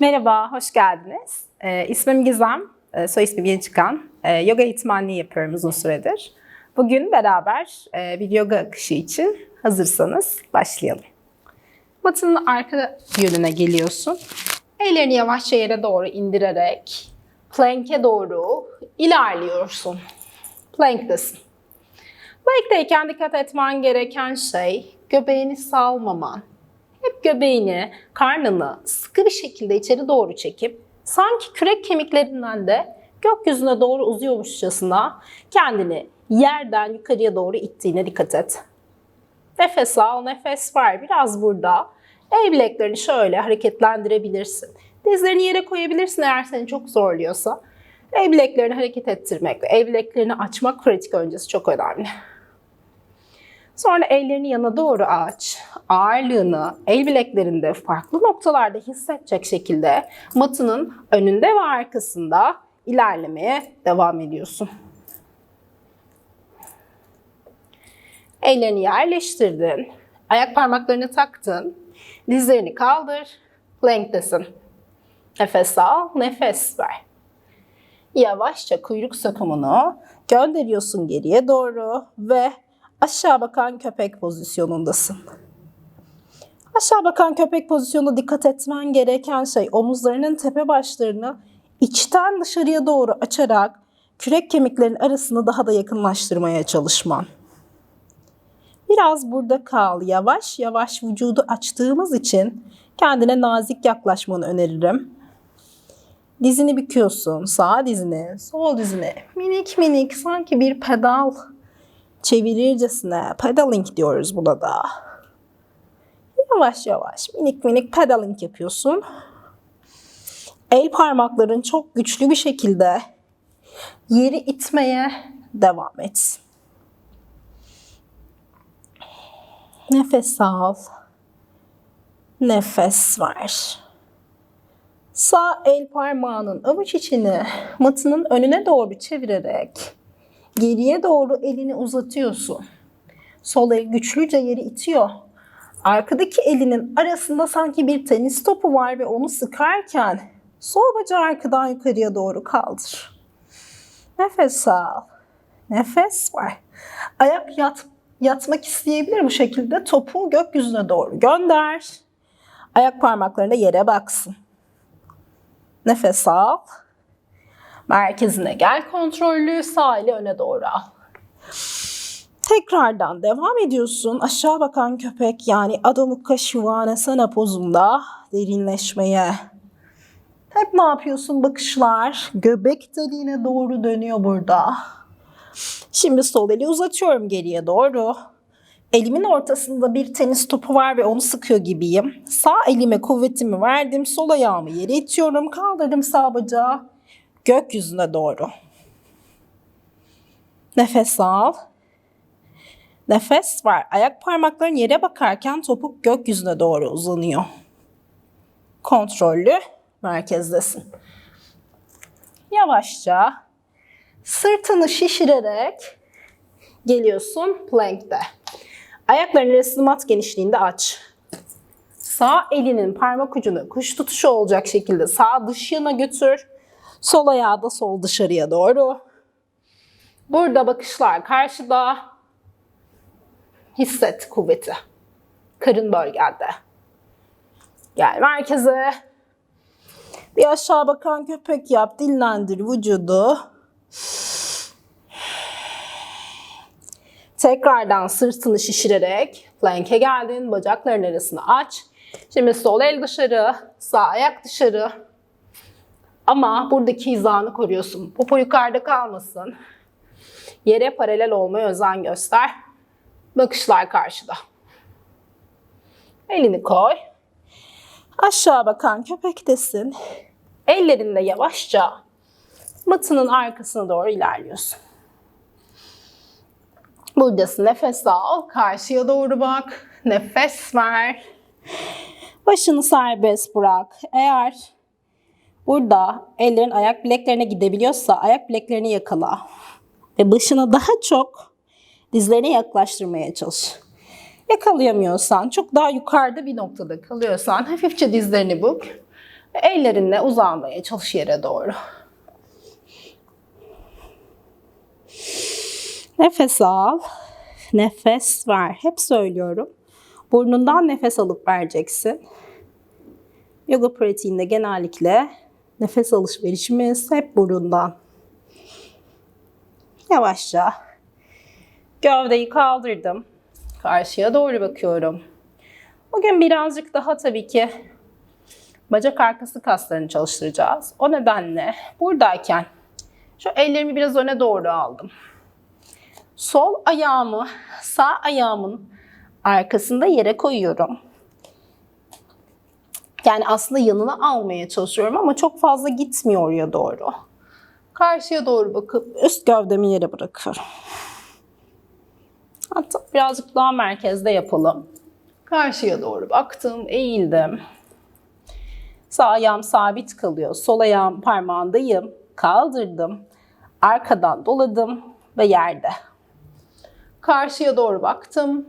Merhaba, hoş geldiniz. Ee, ismim Gizem, ee, soy ismim yeni çıkan. Ee, yoga eğitmenliği yapıyorum uzun süredir. Bugün beraber e, bir yoga akışı için hazırsanız başlayalım. Matının arka yönüne geliyorsun. Ellerini yavaşça yere doğru indirerek plank'e doğru ilerliyorsun. Plank'tesin. Plank'teyken dikkat etmen gereken şey göbeğini salmaman. Hep göbeğini, karnını sıkı bir şekilde içeri doğru çekip sanki kürek kemiklerinden de gökyüzüne doğru uzuyormuşçasına kendini yerden yukarıya doğru ittiğine dikkat et. Nefes al, nefes ver. Biraz burada. El bileklerini şöyle hareketlendirebilirsin. Dizlerini yere koyabilirsin eğer seni çok zorluyorsa. El bileklerini hareket ettirmek ve el bileklerini açmak pratik öncesi çok önemli. Sonra ellerini yana doğru aç. Ağırlığını el bileklerinde farklı noktalarda hissedecek şekilde matının önünde ve arkasında ilerlemeye devam ediyorsun. Ellerini yerleştirdin. Ayak parmaklarını taktın. Dizlerini kaldır. Plank'tesin. Nefes al, nefes ver. Yavaşça kuyruk sokumunu gönderiyorsun geriye doğru ve aşağı bakan köpek pozisyonundasın. Aşağı bakan köpek pozisyonunda dikkat etmen gereken şey omuzlarının tepe başlarını içten dışarıya doğru açarak kürek kemiklerinin arasını daha da yakınlaştırmaya çalışman. Biraz burada kal. Yavaş yavaş vücudu açtığımız için kendine nazik yaklaşmanı öneririm. Dizini büküyorsun. Sağ dizini, sol dizini. Minik minik sanki bir pedal çevirircesine pedaling diyoruz buna da. Yavaş yavaş minik minik pedaling yapıyorsun. El parmakların çok güçlü bir şekilde yeri itmeye devam et. Nefes al. Nefes ver. Sağ el parmağının avuç içini matının önüne doğru çevirerek geriye doğru elini uzatıyorsun. Sol el güçlüce yeri itiyor. Arkadaki elinin arasında sanki bir tenis topu var ve onu sıkarken sol bacağı arkadan yukarıya doğru kaldır. Nefes al. Nefes ver. Ayak yat, yatmak isteyebilir bu şekilde. Topu gökyüzüne doğru gönder. Ayak parmaklarında yere baksın. Nefes al. Merkezine gel kontrollü. Sağ eli öne doğru al. Tekrardan devam ediyorsun. Aşağı bakan köpek yani Adho Mukha Svanasana pozunda derinleşmeye. Hep ne yapıyorsun? Bakışlar göbek deliğine doğru dönüyor burada. Şimdi sol eli uzatıyorum geriye doğru. Elimin ortasında bir tenis topu var ve onu sıkıyor gibiyim. Sağ elime kuvvetimi verdim. Sol ayağımı yere itiyorum. Kaldırdım sağ bacağı gökyüzüne doğru. Nefes al. Nefes ver. Ayak parmakların yere bakarken topuk gökyüzüne doğru uzanıyor. Kontrollü merkezdesin. Yavaşça sırtını şişirerek geliyorsun plank'te. Ayakların arasını mat genişliğinde aç. Sağ elinin parmak ucunu kuş tutuşu olacak şekilde sağ dış yana götür. Sol ayağı da sol dışarıya doğru. Burada bakışlar karşıda. Hisset kuvveti. Karın bölgende. Gel merkeze. Bir aşağı bakan köpek yap. Dinlendir vücudu. Tekrardan sırtını şişirerek plank'e geldin. Bacakların arasını aç. Şimdi sol el dışarı, sağ ayak dışarı. Ama buradaki hizanı koruyorsun. Popo yukarıda kalmasın. Yere paralel olmaya özen göster. Bakışlar karşıda. Elini koy. Aşağı bakan köpektesin. Ellerinde yavaşça matının arkasına doğru ilerliyorsun. Buradasın. Nefes al. Karşıya doğru bak. Nefes ver. Başını serbest bırak. Eğer burada ellerin ayak bileklerine gidebiliyorsa ayak bileklerini yakala. Ve başını daha çok dizlerine yaklaştırmaya çalış. Yakalayamıyorsan, çok daha yukarıda bir noktada kalıyorsan hafifçe dizlerini buk Ellerinle uzanmaya çalış yere doğru. Nefes al. Nefes ver. Hep söylüyorum. Burnundan nefes alıp vereceksin. Yoga pratiğinde genellikle nefes alışverişimiz hep burundan. Yavaşça gövdeyi kaldırdım. Karşıya doğru bakıyorum. Bugün birazcık daha tabii ki bacak arkası kaslarını çalıştıracağız. O nedenle buradayken şu ellerimi biraz öne doğru aldım. Sol ayağımı sağ ayağımın arkasında yere koyuyorum. Yani aslında yanına almaya çalışıyorum ama çok fazla gitmiyor oraya doğru. Karşıya doğru bakıp üst gövdemi yere bırakıyorum. Hatta birazcık daha merkezde yapalım. Karşıya doğru baktım, eğildim. Sağ ayağım sabit kalıyor. Sol ayağım parmağındayım. Kaldırdım. Arkadan doladım ve yerde. Karşıya doğru baktım.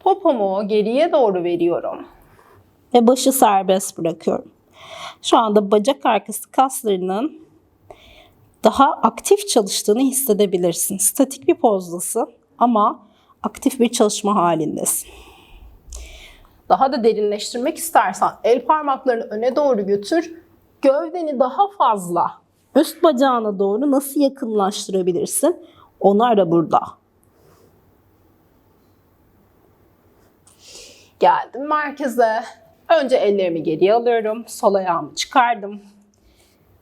Popomu geriye doğru veriyorum. Ve başı serbest bırakıyorum. Şu anda bacak arkası kaslarının daha aktif çalıştığını hissedebilirsin. Statik bir pozdasın ama aktif bir çalışma halindesin. Daha da derinleştirmek istersen el parmaklarını öne doğru götür. Gövdeni daha fazla üst bacağına doğru nasıl yakınlaştırabilirsin? Onu ara burada. Geldim merkeze. Önce ellerimi geriye alıyorum. Sol ayağımı çıkardım.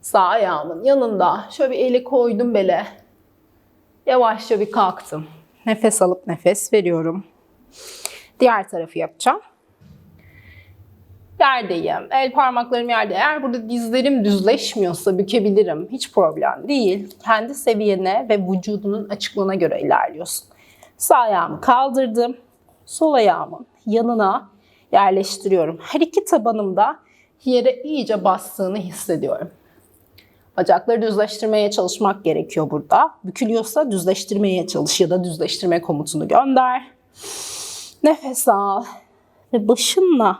Sağ ayağımın yanında şöyle bir eli koydum bele. Yavaşça bir kalktım. Nefes alıp nefes veriyorum. Diğer tarafı yapacağım. Yerdeyim. El parmaklarım yerde. Eğer burada dizlerim düzleşmiyorsa bükebilirim. Hiç problem değil. Kendi seviyene ve vücudunun açıklığına göre ilerliyorsun. Sağ ayağımı kaldırdım. Sol ayağımın yanına yerleştiriyorum. Her iki tabanımda yere iyice bastığını hissediyorum. Bacakları düzleştirmeye çalışmak gerekiyor burada. Bükülüyorsa düzleştirmeye çalış ya da düzleştirme komutunu gönder. Nefes al ve başınla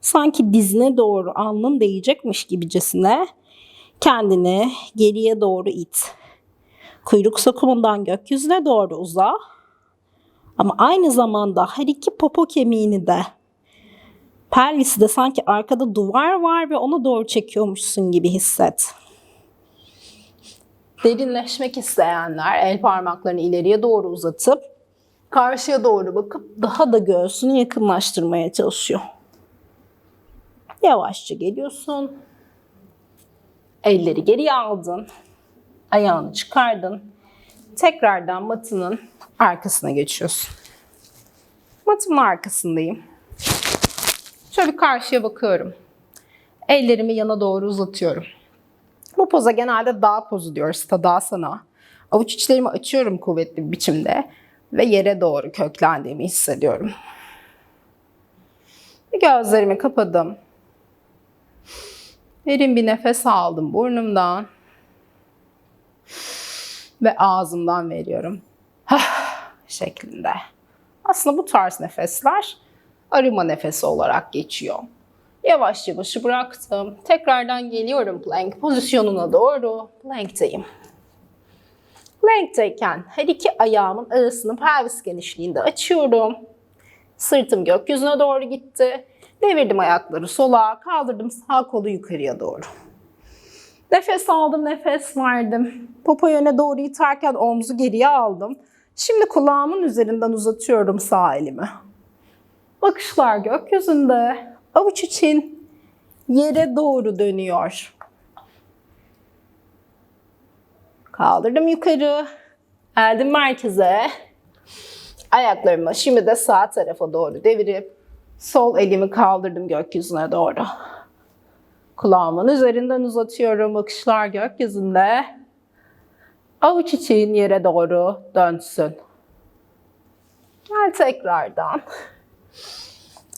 sanki dizine doğru alnın değecekmiş gibicesine kendini geriye doğru it. Kuyruk sokumundan gökyüzüne doğru uza. Ama aynı zamanda her iki popo kemiğini de pelvisi de sanki arkada duvar var ve ona doğru çekiyormuşsun gibi hisset. Derinleşmek isteyenler el parmaklarını ileriye doğru uzatıp karşıya doğru bakıp daha da göğsünü yakınlaştırmaya çalışıyor. Yavaşça geliyorsun. Elleri geriye aldın. Ayağını çıkardın. Tekrardan matının arkasına geçiyorsun. Matımın arkasındayım. Şöyle bir karşıya bakıyorum. Ellerimi yana doğru uzatıyorum. Bu poza genelde dağ pozu diyoruz, tadasana. Avuç içlerimi açıyorum kuvvetli bir biçimde ve yere doğru köklendiğimi hissediyorum. Gözlerimi kapadım. Derin bir nefes aldım burnumdan. Ve ağzımdan veriyorum. Hah şeklinde. Aslında bu tarz nefesler arıma nefesi olarak geçiyor. Yavaşça başı bıraktım. Tekrardan geliyorum plank pozisyonuna doğru. Plank'teyim. Plank'teyken her iki ayağımın arasını pelvis genişliğinde açıyorum. Sırtım gökyüzüne doğru gitti. Devirdim ayakları sola, kaldırdım sağ kolu yukarıya doğru. Nefes aldım, nefes verdim. Popo yöne doğru iterken omzu geriye aldım. Şimdi kulağımın üzerinden uzatıyorum sağ elimi. Bakışlar gökyüzünde. Avuç için yere doğru dönüyor. Kaldırdım yukarı. Geldim merkeze. Ayaklarımı şimdi de sağ tarafa doğru devirip sol elimi kaldırdım gökyüzüne doğru. Kulağımın üzerinden uzatıyorum. Bakışlar gökyüzünde. Avuç için yere doğru dönsün. Gel tekrardan.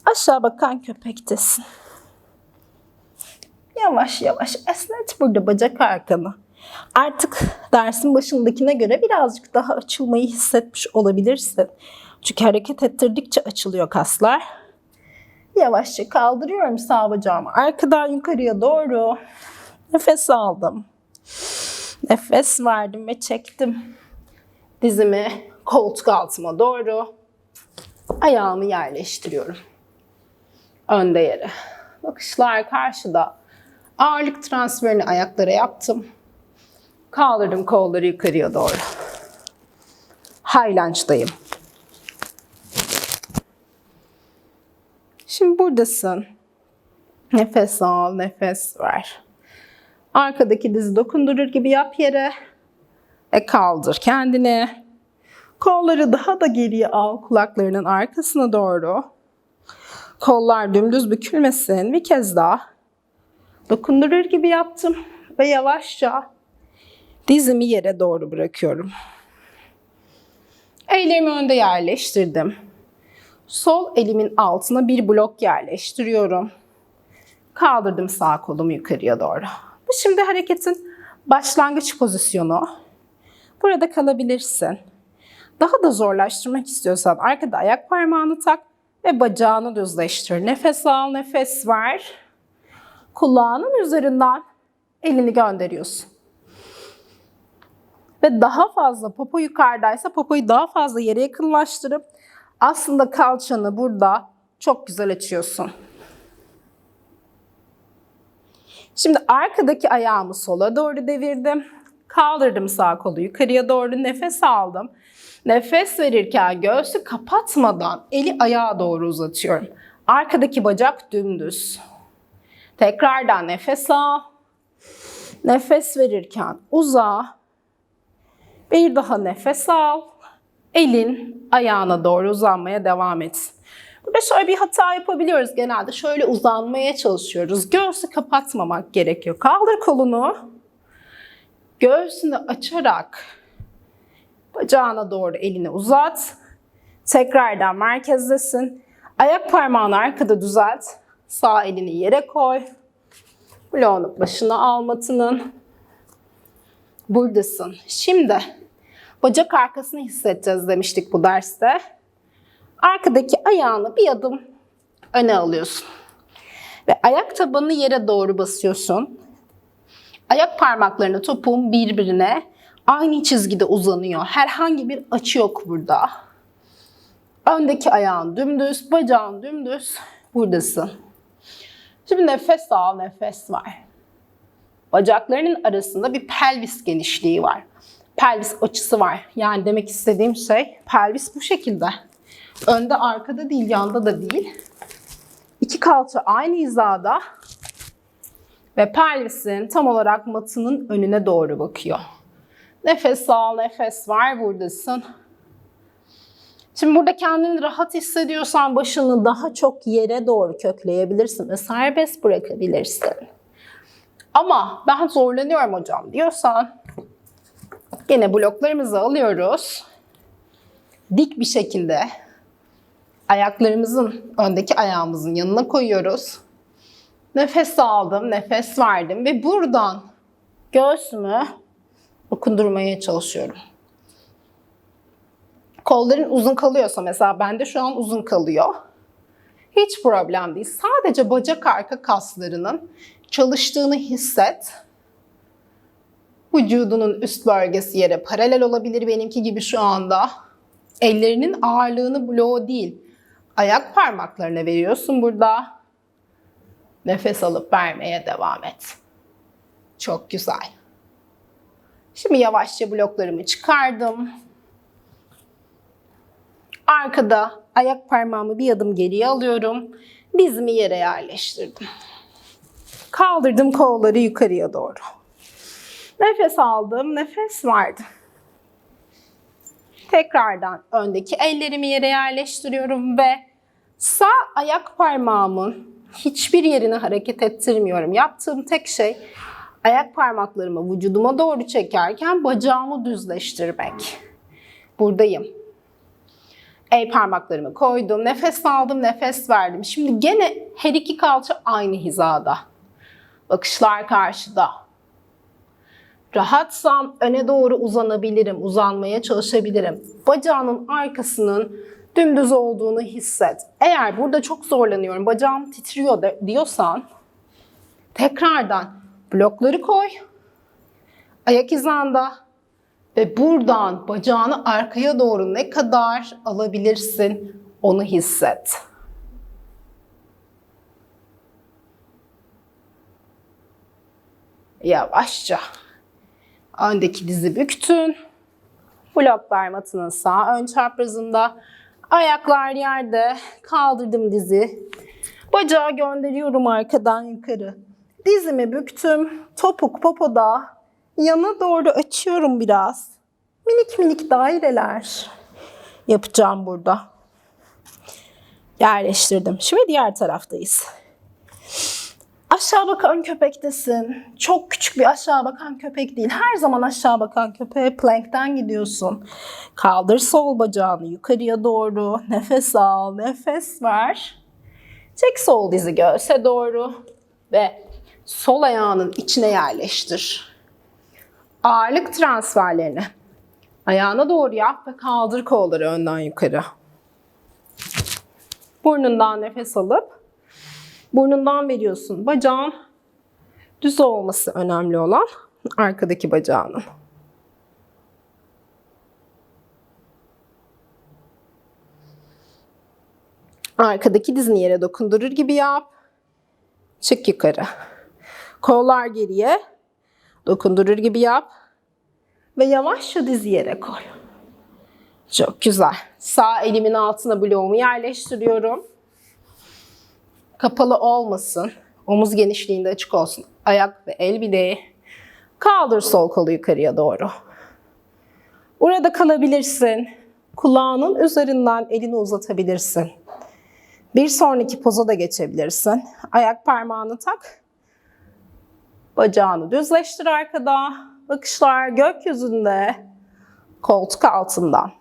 Aşağı bakan köpektesin. Yavaş yavaş esnet burada bacak arkanı. Artık dersin başındakine göre birazcık daha açılmayı hissetmiş olabilirsin. Çünkü hareket ettirdikçe açılıyor kaslar. Yavaşça kaldırıyorum sağ bacağımı arkadan yukarıya doğru. Nefes aldım. Nefes verdim ve çektim. Dizimi koltuk altıma doğru. Ayağımı yerleştiriyorum. Önde yere. Bakışlar karşıda. Ağırlık transferini ayaklara yaptım. Kaldırdım kolları yukarıya doğru. High lunge'dayım. Şimdi buradasın. Nefes al, nefes ver. Arkadaki dizi dokundurur gibi yap yere. Ve kaldır kendini. Kolları daha da geriye al kulaklarının arkasına doğru. Kollar dümdüz bükülmesin. Bir kez daha. Dokundurur gibi yaptım. Ve yavaşça dizimi yere doğru bırakıyorum. Ellerimi önde yerleştirdim. Sol elimin altına bir blok yerleştiriyorum. Kaldırdım sağ kolumu yukarıya doğru. Bu şimdi hareketin başlangıç pozisyonu. Burada kalabilirsin. Daha da zorlaştırmak istiyorsan arkada ayak parmağını tak ve bacağını düzleştir. Nefes al, nefes ver. Kulağının üzerinden elini gönderiyorsun. Ve daha fazla popo yukarıdaysa popoyu daha fazla yere yakınlaştırıp aslında kalçanı burada çok güzel açıyorsun. Şimdi arkadaki ayağımı sola doğru devirdim. Kaldırdım sağ kolu yukarıya doğru nefes aldım. Nefes verirken göğsü kapatmadan eli ayağa doğru uzatıyorum. Arkadaki bacak dümdüz. Tekrardan nefes al. Nefes verirken uza. Bir daha nefes al. Elin ayağına doğru uzanmaya devam et. Burada şöyle bir hata yapabiliyoruz genelde. Şöyle uzanmaya çalışıyoruz. Göğsü kapatmamak gerekiyor. Kaldır kolunu. Göğsünü açarak bacağına doğru elini uzat. Tekrardan merkezdesin. Ayak parmağını arkada düzelt. Sağ elini yere koy. Bloğunu başına al matının. Buradasın. Şimdi bacak arkasını hissedeceğiz demiştik bu derste. Arkadaki ayağını bir adım öne alıyorsun. Ve ayak tabanını yere doğru basıyorsun. Ayak parmaklarını topuğun birbirine aynı çizgide uzanıyor. Herhangi bir açı yok burada. Öndeki ayağın dümdüz, bacağın dümdüz. Buradasın. Şimdi nefes al, nefes ver. Bacaklarının arasında bir pelvis genişliği var. Pelvis açısı var. Yani demek istediğim şey pelvis bu şekilde. Önde, arkada değil, yanda da değil. İki kalça aynı hizada ve pelvisin tam olarak matının önüne doğru bakıyor. Nefes al, nefes ver buradasın. Şimdi burada kendini rahat hissediyorsan başını daha çok yere doğru kökleyebilirsin ve serbest bırakabilirsin. Ama ben zorlanıyorum hocam diyorsan gene bloklarımızı alıyoruz. Dik bir şekilde ayaklarımızın öndeki ayağımızın yanına koyuyoruz. Nefes aldım, nefes verdim ve buradan göğsümü okundurmaya çalışıyorum. Kolların uzun kalıyorsa mesela bende şu an uzun kalıyor. Hiç problem değil. Sadece bacak arka kaslarının çalıştığını hisset. Vücudunun üst bölgesi yere paralel olabilir benimki gibi şu anda. Ellerinin ağırlığını bloğu değil, ayak parmaklarına veriyorsun burada. Nefes alıp vermeye devam et. Çok güzel. Şimdi yavaşça bloklarımı çıkardım. Arkada ayak parmağımı bir adım geriye alıyorum. Dizimi yere yerleştirdim. Kaldırdım kolları yukarıya doğru. Nefes aldım, nefes verdim. Tekrardan öndeki ellerimi yere yerleştiriyorum ve sağ ayak parmağımın hiçbir yerini hareket ettirmiyorum. Yaptığım tek şey ayak parmaklarımı vücuduma doğru çekerken bacağımı düzleştirmek. Buradayım. El parmaklarımı koydum, nefes aldım, nefes verdim. Şimdi gene her iki kalça aynı hizada. Bakışlar karşıda. Rahatsam öne doğru uzanabilirim, uzanmaya çalışabilirim. Bacağının arkasının Dümdüz olduğunu hisset. Eğer burada çok zorlanıyorum, bacağım titriyor diyorsan tekrardan blokları koy. Ayak hizanda ve buradan bacağını arkaya doğru ne kadar alabilirsin onu hisset. Yavaşça. Öndeki dizi büktün. Bloklar matının sağ ön çaprazında. Ayaklar yerde. Kaldırdım dizi. Bacağı gönderiyorum arkadan yukarı. Dizimi büktüm. Topuk popoda. Yana doğru açıyorum biraz. Minik minik daireler yapacağım burada. Yerleştirdim. Şimdi diğer taraftayız. Aşağı bakan köpektesin. Çok küçük bir aşağı bakan köpek değil. Her zaman aşağı bakan köpeğe plankten gidiyorsun. Kaldır sol bacağını yukarıya doğru. Nefes al, nefes ver. Çek sol dizi göğse doğru ve sol ayağının içine yerleştir. Ağırlık transferlerini ayağına doğru yap ve kaldır kolları önden yukarı. Burnundan nefes alıp burnundan veriyorsun. Bacağın düz olması önemli olan arkadaki bacağının. Arkadaki dizini yere dokundurur gibi yap. Çık yukarı. Kollar geriye. Dokundurur gibi yap. Ve yavaşça dizi yere koy. Çok güzel. Sağ elimin altına bloğumu yerleştiriyorum. Kapalı olmasın. Omuz genişliğinde açık olsun. Ayak ve el bileği. Kaldır sol kolu yukarıya doğru. Burada kalabilirsin. Kulağının üzerinden elini uzatabilirsin. Bir sonraki poza da geçebilirsin. Ayak parmağını tak. Bacağını düzleştir arkada. Bakışlar gökyüzünde. Koltuk altından.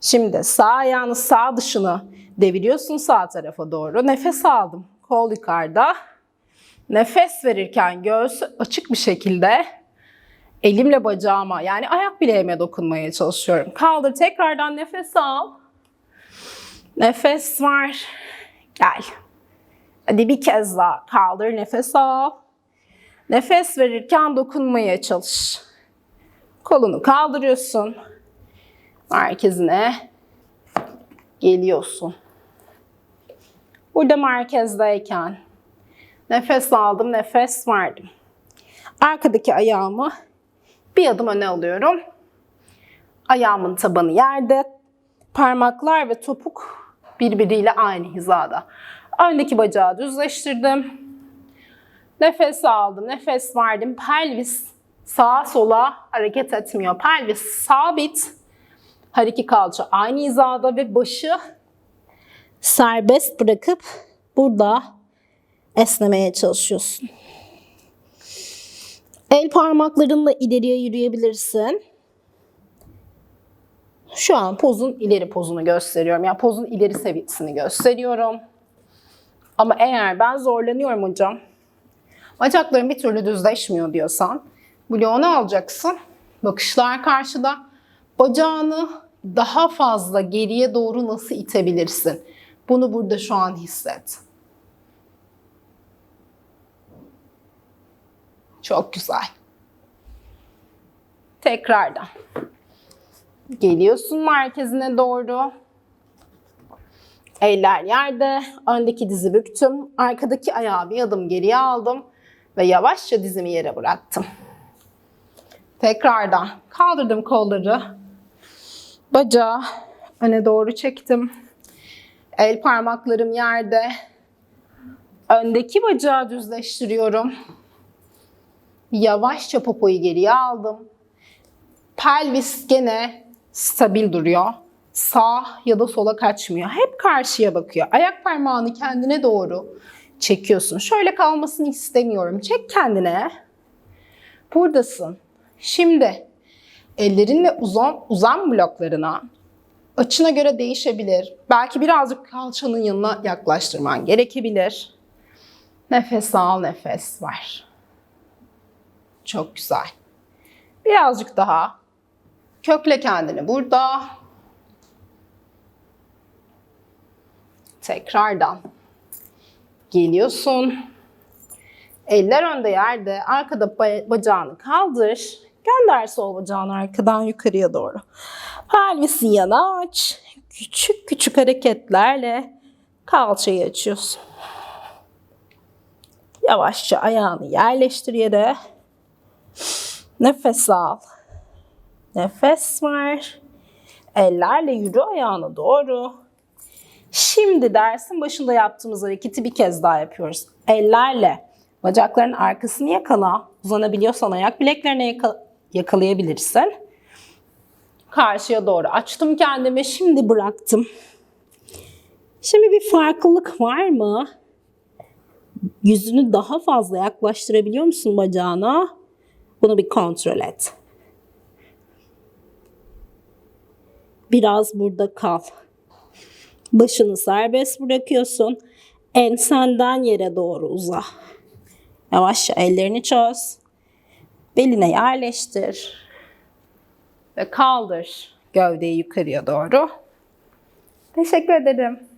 Şimdi sağ ayağını sağ dışına deviriyorsun sağ tarafa doğru. Nefes aldım. Kol yukarıda. Nefes verirken göğsü açık bir şekilde elimle bacağıma yani ayak bileğime dokunmaya çalışıyorum. Kaldır tekrardan nefes al. Nefes var. Gel. Hadi bir kez daha kaldır nefes al. Nefes verirken dokunmaya çalış. Kolunu kaldırıyorsun. Merkezine geliyorsun. Burada merkezdeyken nefes aldım, nefes verdim. Arkadaki ayağımı bir adım öne alıyorum. Ayağımın tabanı yerde. Parmaklar ve topuk birbiriyle aynı hizada. Öndeki bacağı düzleştirdim. Nefes aldım, nefes verdim. Pelvis sağa sola hareket etmiyor. Pelvis sabit. Her iki kalça aynı hizada ve başı serbest bırakıp burada esnemeye çalışıyorsun. El parmaklarınla ileriye yürüyebilirsin. Şu an pozun ileri pozunu gösteriyorum. Yani pozun ileri seviyesini gösteriyorum. Ama eğer ben zorlanıyorum hocam, bacaklarım bir türlü düzleşmiyor diyorsan, bloğunu alacaksın. Bakışlar karşıda. Bacağını daha fazla geriye doğru nasıl itebilirsin? Bunu burada şu an hisset. Çok güzel. Tekrardan. Geliyorsun merkezine doğru. Eller yerde. Öndeki dizi büktüm. Arkadaki ayağı bir adım geriye aldım. Ve yavaşça dizimi yere bıraktım. Tekrardan kaldırdım kolları. Bacağı öne doğru çektim. El parmaklarım yerde. Öndeki bacağı düzleştiriyorum. Yavaşça popoyu geriye aldım. Pelvis gene stabil duruyor. Sağ ya da sola kaçmıyor. Hep karşıya bakıyor. Ayak parmağını kendine doğru çekiyorsun. Şöyle kalmasını istemiyorum. Çek kendine. Buradasın. Şimdi ellerinle uzan, uzan bloklarına açına göre değişebilir. Belki birazcık kalçanın yanına yaklaştırman gerekebilir. Nefes al, nefes ver. Çok güzel. Birazcık daha kökle kendini burada. Tekrardan geliyorsun. Eller önde yerde. Arkada ba- bacağını kaldır. Gönder sol bacağını arkadan yukarıya doğru. Pelvisi yana aç. Küçük küçük hareketlerle kalçayı açıyorsun. Yavaşça ayağını yerleştir yere. Nefes al. Nefes ver. Ellerle yürü ayağına doğru. Şimdi dersin başında yaptığımız hareketi bir kez daha yapıyoruz. Ellerle bacakların arkasını yakala. Uzanabiliyorsan ayak bileklerine yaka- yakalayabilirsin. Karşıya doğru açtım kendimi. Şimdi bıraktım. Şimdi bir farklılık var mı? Yüzünü daha fazla yaklaştırabiliyor musun bacağına? Bunu bir kontrol et. Biraz burada kal. Başını serbest bırakıyorsun. Ensenden yere doğru uza. Yavaşça ellerini çöz. Beline yerleştir. Ve kaldır gövdeyi yukarıya doğru. Teşekkür ederim.